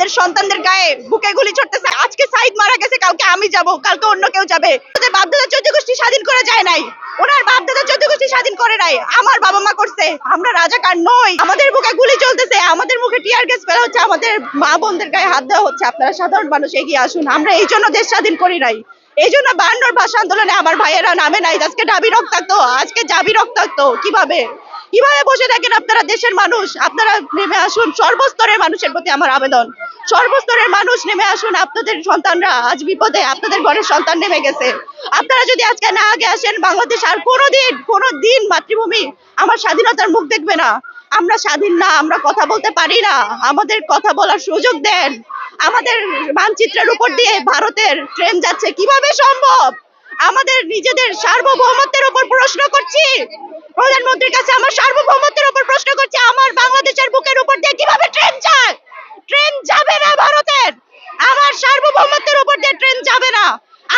আমাদের সন্তানদের গায়ে বুকে গুলি ছড়তেছে আজকে সাইদ মারা গেছে কাউকে আমি যাব, কালকে অন্য কেউ যাবে। ওদের বাপদাদা চোদ্দ গোষ্ঠী স্বাধীন করে যায় নাই। ওনার বাপদাদা চোদ্দ গোষ্ঠী স্বাধীন করে নাই। আমার বাবা মা করছে। আমরা রাজাকার নই। আমাদের বুকে গুলি চলতেছে। আমাদের মুখে টিয়ার গ্যাস ফেলা হচ্ছে। আমাদের মা বোনদের গায়ে হাত দেওয়া হচ্ছে। আপনারা সাধারণ মানুষ, এগিয়ে আসুন। আমরা এই জন্য দেশ স্বাধীন করি নাই। এই জন্য বায়ান্নর ভাষা আন্দোলনে আমার ভাইয়েরা নামে নাই। আজকে ডাবি রক্তাক্ত। আজকে জাবি রক্তাক্ত। কীভাবে? কীভাবে বসে থাকেন আপনারা দেশের মানুষ? আপনারা নেমে আসুন। সর্বস্তরের মানুষের প্রতি আমার আবেদন। সর্বস্তরের মানুষ নেমে আসুন। আপনাদের সন্তানরা আজ বিপদে, আপনাদের ঘরের সন্তান নেমে গেছে। আপনারা যদি আজকে না আগে আসেন, বাংলাদেশ আর কোনোদিন কোনো দিন মাতৃভূমি আমার স্বাধীনতার মুখ দেখবে না। আমরা স্বাধীন না, আমরা কথা বলতে পারি না। আমাদের কথা বলার সুযোগ দেন। আমাদের মানচিত্রের উপর দিয়ে ভারতের ট্রেন যাচ্ছে। কীভাবে সম্ভব? আমাদের নিজেদের সার্বভৌমত্বের উপর প্রশ্ন করছি। প্রধানমন্ত্রীর কাছে আমার সার্বভৌমত্বের উপর প্রশ্ন করছি, আমার বাংলাদেশের বুকের উপর দিয়ে কীভাবে ট্রেন যায়? ট্রেন যাবে না ভারতের। আমার সার্বভৌমত্বের উপর দিয়ে ট্রেন যাবে না।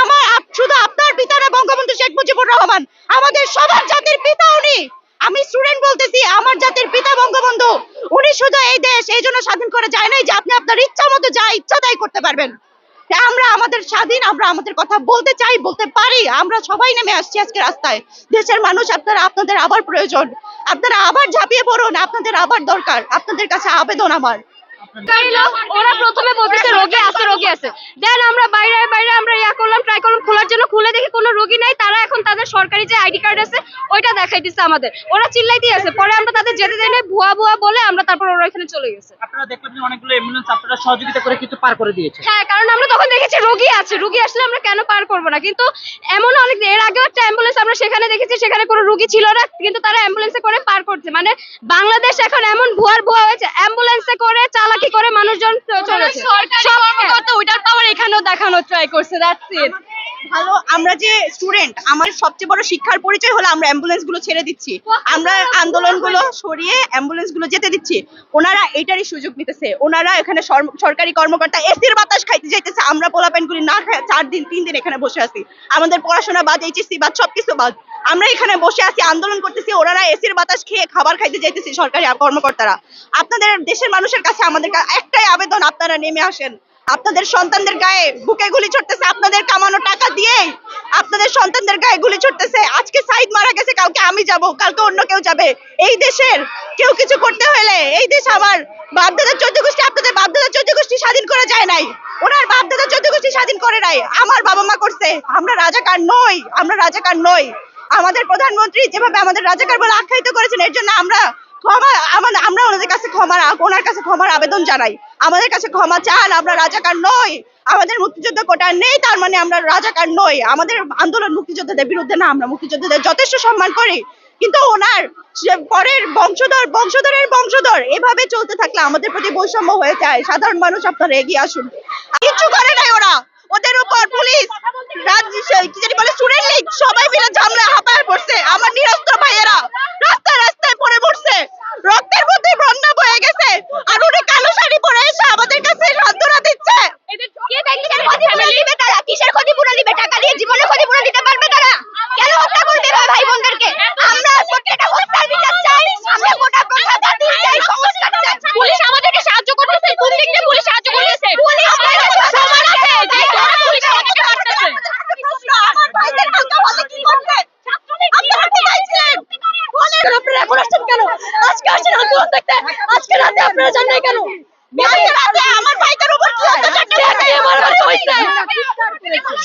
আমার শুধু আপনার পিতা না, বঙ্গবন্ধু শেখ মুজিবুর রহমান, আমাদের সবার জাতির পিতা উনি। আমি স্টুডেন্ট বলতেছি, আমার জাতির পিতা বঙ্গবন্ধু। উনি শুধু এই দেশ, এই জন্য স্বাধীন করে যায় নাই যে আপনি আপনার ইচ্ছা মতো যা ইচ্ছা তাই করতে পারবেন। আমরা আমাদের স্বাধীন, আমরা আমাদের কথা বলতে চাই, বলতে পারি। আমরা সবাই নেমে আসছি আজকে রাস্তায়। দেশের মানুষ, আপনারা, আপনাদের আবার প্রয়োজন। আপনারা আবার ঝাঁপিয়ে পড়ুন, আপনাদের আবার দরকার। আপনাদের কাছে আবেদন আমার। ওরা প্রথমে বলতেছে রোগী আছে রোগী আছে। দেন আমরা বাইরে বাইরে আমরা ইয়া করলাম ট্রাই করলাম খোলার জন্য খুলে দেখি কোনো রোগী নাই। তারা এখন তাদের সরকারি যে আইডি কার্ড আছে ওইটা দেখাই দিচ্ছে আমাদের। ওরা চিল্লাই আছে। পরে আমরা তাদের যেতে দেয় ভুয়া ভুয়া বলে আমরা তারপর ওরা এখানে চলে গেছে। আপনারা দেখলাম যে অনেকগুলো অ্যাম্বুলেন্স আপনারা সহযোগিতা করে কিন্তু পার করে দিয়েছে। হ্যাঁ কারণ আমরা তখন দেখেছি রোগী আছে রোগী আসলে আমরা কেন পার করব না? কিন্তু এমন অনেক এর আগেও একটা অ্যাম্বুলেন্স আমরা সেখানে দেখেছি সেখানে কোনো রোগী ছিল না কিন্তু তারা অ্যাম্বুলেন্সে করে পার করছে। মানে বাংলাদেশ এখন এমন ভুয়ার ভুয়া হয়েছে অ্যাম্বুলেন্সে করে চালাকি করে মানুষজন চলেছে? সব কর্মকর্তা ওইটার পাওয়ার এখানেও দেখানোর ট্রাই করছে দ্যাটস ইট ভালো, আমরা যে স্টুডেন্ট আমাদের সবচেয়ে বড় শিক্ষার পরিচয় হলো আমরা অ্যাম্বুলেন্সগুলো ছেড়ে দিচ্ছি। আমরা আন্দোলনগুলো সরিয়ে অ্যাম্বুলেন্সগুলো যেতে দিচ্ছি। ওনারা এটারই সুযোগ নিতেছে। ওনারা এখানে সরকারি কর্মকর্তা এসির বাতাস খাইতে যাইতেছে। আমরা পোলাপেন গুলি না চার দিন, তিন দিন এখানে বসে আছি। আমাদের পড়াশোনা বাদ এইচএসসি বাদ, সবকিছু বাদ। আমরা এখানে বসে আছি, আন্দোলন করতেছি, ওনারা এসির বাতাস খেয়ে খাবার খাইতে যাইতেছি সরকারি কর্মকর্তারা। আপনাদের দেশের মানুষের কাছে আমাদের একটাই আবেদন, আপনারা নেমে আসেন। আপনাদের সন্তানদের গায়ে বুকে গুলি ছড়তেছে আপনাদের কামানো টাকা দিয়েই আপনাদের সন্তানদের গায়ে গুলি ছড়তেছে আজকে সাইদ মারা গেছে কাউকে আমি যাব, কালকে অন্য কেউ যাবে। এই দেশের কেউ কিছু করতে হলে, এই দেশ আমার বাপদাদা চোদ্দ গোষ্ঠী, আপনাদের বাপদাদা চোদ্দ গোষ্ঠী স্বাধীন করে যায় নাই। ওনার বাপদাদা চোদ্দ গোষ্ঠী স্বাধীন করে নাই, আমার বাবা মা করছে। আমরা রাজাকার নই, আমরা রাজাকার নই। আমাদের প্রধানমন্ত্রী যেভাবে আমাদের রাজাকার বলে আখ্যায়িত করেছেন, এর জন্য আমরা ক্ষমা, আমার ওনাদের কাছে ক্ষমা ওনার কাছে ক্ষমার আবেদন জানাই। আমাদের কাছে ক্ষমা চান, আমরা রাজাকার নই। আমাদের মুক্তিযুদ্ধ কোটা নেই, তার মানে আমরা রাজাকার নই। আমাদের আন্দোলন মুক্তিযোদ্ধাদের বিরুদ্ধে না, আমরা মুক্তিযোদ্ধাদের যথেষ্ট সম্মান করি। কিন্তু ওনার পরের বংশধর, বংশধরের বংশধর, এভাবে চলতে থাকলে আমাদের প্রতি বৈষম্য হয়ে যায়। সাধারণ মানুষ আপনারা এগিয়ে আসুন। কিচ্ছু করে নাই ওরা। ওদের উপর পুলিশ কি বলে সবাই মিলে ঝামলা হাঁপায় পড়ছে। আমার নিরস্ত্র ভাইয়েরা, রাস্তায় রাস্তায় পড়ে পড়ছে রক্তের মধ্যে বন্যা বয়ে গেছে আর উনি কালো শাড়ি পরে এসে আমাদের কাছে সান্ত্বনা দিচ্ছে কিসের ক্ষতিপূরণ দিবে তারা কিসের ক্ষতিপূরণ দিবে টাকা দিয়ে জীবনে ক্ষতিপূরণ দিতে পারবে তারা কেন হত্যা করবে এভাবে ভাই বোনদেরকে আমরা প্রত্যেকটা হত্যার বিচার চাই আমরা গোটা প্রশাসন দিন চাই সংস্কার চাই পুলিশ আমাদেরকে সাহায্য করতেছে কোন দিক দিয়ে পুলিশ সাহায্য করতেছে পুলিশ আমাদের সমান আছে যে কোনো পুলিশ আমাদেরকে মারতেছে আমার ভাইদের হালকা ভালো কি করছে আপনারা কোথায় ছিলেন বলেন আপনারা এখন আসছেন কেন? আজকে আসেন আন্দোলন দেখতে? আজকে রাতে আপনারা জান নাই কেন? আমার ভাইদের উপর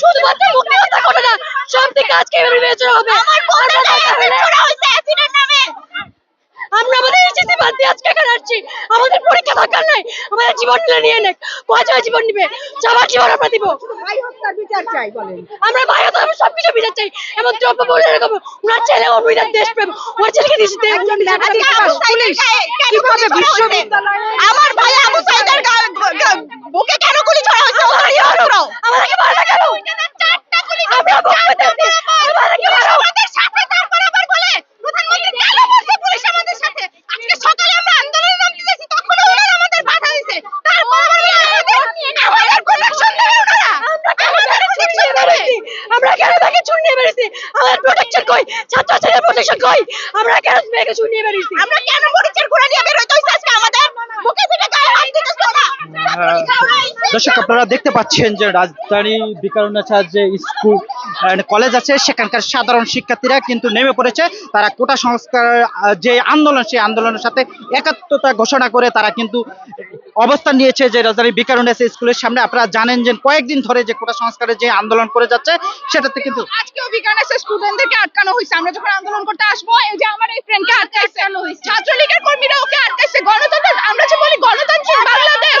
শুধুমাত্র মুক্তি করে না সব থেকে আজকে বিবেচনা হবে। আমার আমাদের এইচএসসি বাদ দিয়ে আজকে। আসছি আমাদের পরীক্ষা দরকার নাই। আমাদের জীবন নিলে নিয়ে নেক। কয়টা জীবন নিবে? সবার জীবন আমরা দিব। ভাই হত্যার বিচার চাই বলেন। আমরা ভারত আমরা সবকিছু বিচার চাই। এবং দ্রব্য বলে এরকম। ওনার ছেলে অভিযান দেশপ্রেম। ওনার ছেলেকে দিয়েছে গুলি আমার ভাই আবু সাইদের বুকে কেন গুলি ছোড়া ইয়ন্ত্র আমাদেরকে মারা কেন? আমরা বলতে চাচ্ছি আমাদেরকে মারো আমাদের সাথে তারপর আবার বলে প্রধানমন্ত্রী কেন বলছে পুলিশ আমাদের সাথে আজকে সকালে আমরা আন্দোলনে নামতে যাচ্ছি তখন ওনারা আমাদের বাধা দিছে তারপর আবার বলে আমাদের আমাদের প্রোটেকশন দেবে ওনারা আমাদের প্রোটেকশন দেবে আমরা কেন তাকে চুন নিয়ে বেরিয়েছি? আমাদের প্রোটেকশন কই? ছাত্র ছাত্রীদের প্রোটেকশন কই? আমরা কেন মেয়েকে চুন নিয়ে বেরিয়েছি? আমরা কেন মরিচের ঘোড়া নিয়ে বের হইতে হইছে আজকে আমাদের? মুখে থেকে গায়ে হাত দিতেছ তোরা দর্শক আপনারা দেখতে পাচ্ছেন যে রাজধানী বিকারুনাচার যে স্কুল কলেজ আছে সেখানকার সাধারণ শিক্ষার্থীরা কিন্তু নেমে পড়েছে। তারা কোটা সংস্কার যে আন্দোলন সেই আন্দোলনের সাথে একাত্মতা ঘোষণা করে তারা কিন্তু অবস্থান নিয়েছে যে রাজধানী বিকারুনাচা স্কুলের সামনে। আপনারা জানেন যে কয়েকদিন ধরে যে কোটা সংস্কারের যে আন্দোলন করে যাচ্ছে সেটাতে কিন্তু আজকেও বিজ্ঞানের স্টুডেন্টদেরকে আটকানো হয়েছে। আমরা যখন আন্দোলন করতে আসব এই যে আমার এই ফ্রেন্ডকে আটকাইছে ছাত্রলীগের কর্মীরা ওকে আটকাইছে। গণতন্ত্র আমরা যে বলি গণতান্ত্রিক বাংলাদেশ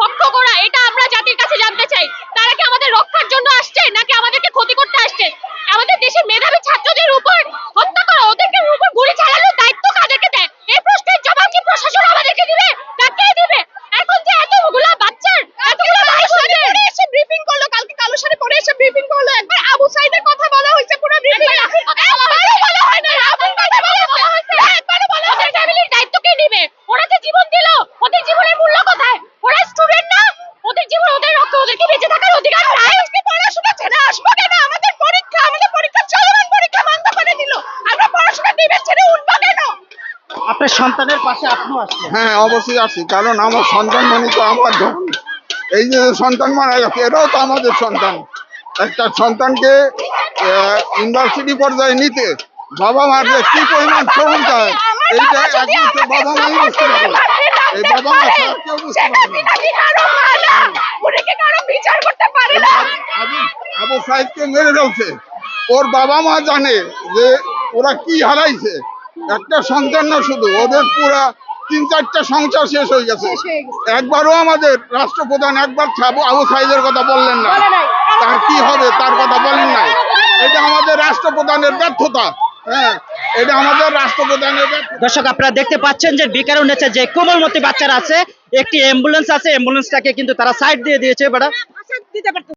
আপনার সন্তানের পাশে আপনিও আসলেন। হ্যাঁ অবশ্যই আছি কারণ আমার সন্তান মানে তো আমার ধন। এই যে সন্তান মারা গেছে এটাও তো আমাদের সন্তান। একটা সন্তানকে ইউনিভার্সিটি পর্যায়ে নিতে বাবা মার যে কি পরিমাণ শ্রম চায় এইটা একমাত্র বাবা মাই বুঝতে পারে। এই বাবা মা ছাড়া কেউ বুঝতে আবু সাহেবকে মেরে ফেলছে। ওর বাবা মা জানে যে ওরা কি হারাইছে। একটা সন্তান না শুধু ওদের পুরা তিন চারটা সংসার শেষ হয়ে গেছে। একবারও আমাদের রাষ্ট্রপ্রধান একবার আবু আবু সাইদের কথা বললেন না। তার কি হবে তার কথা বলেন নাই। এটা আমাদের রাষ্ট্রপ্রধানের ব্যর্থতা। হ্যাঁ এটা আমাদের রাষ্ট্রপ্রধানের ব্যর্থতা। দর্শক আপনারা দেখতে পাচ্ছেন যে বিকারণ নেচে যে কোমলমতি বাচ্চারা আছে একটি অ্যাম্বুলেন্স আছে অ্যাম্বুলেন্সটাকে কিন্তু তারা সাইড দিয়ে দিয়েছে বাড়া দিতে পারতো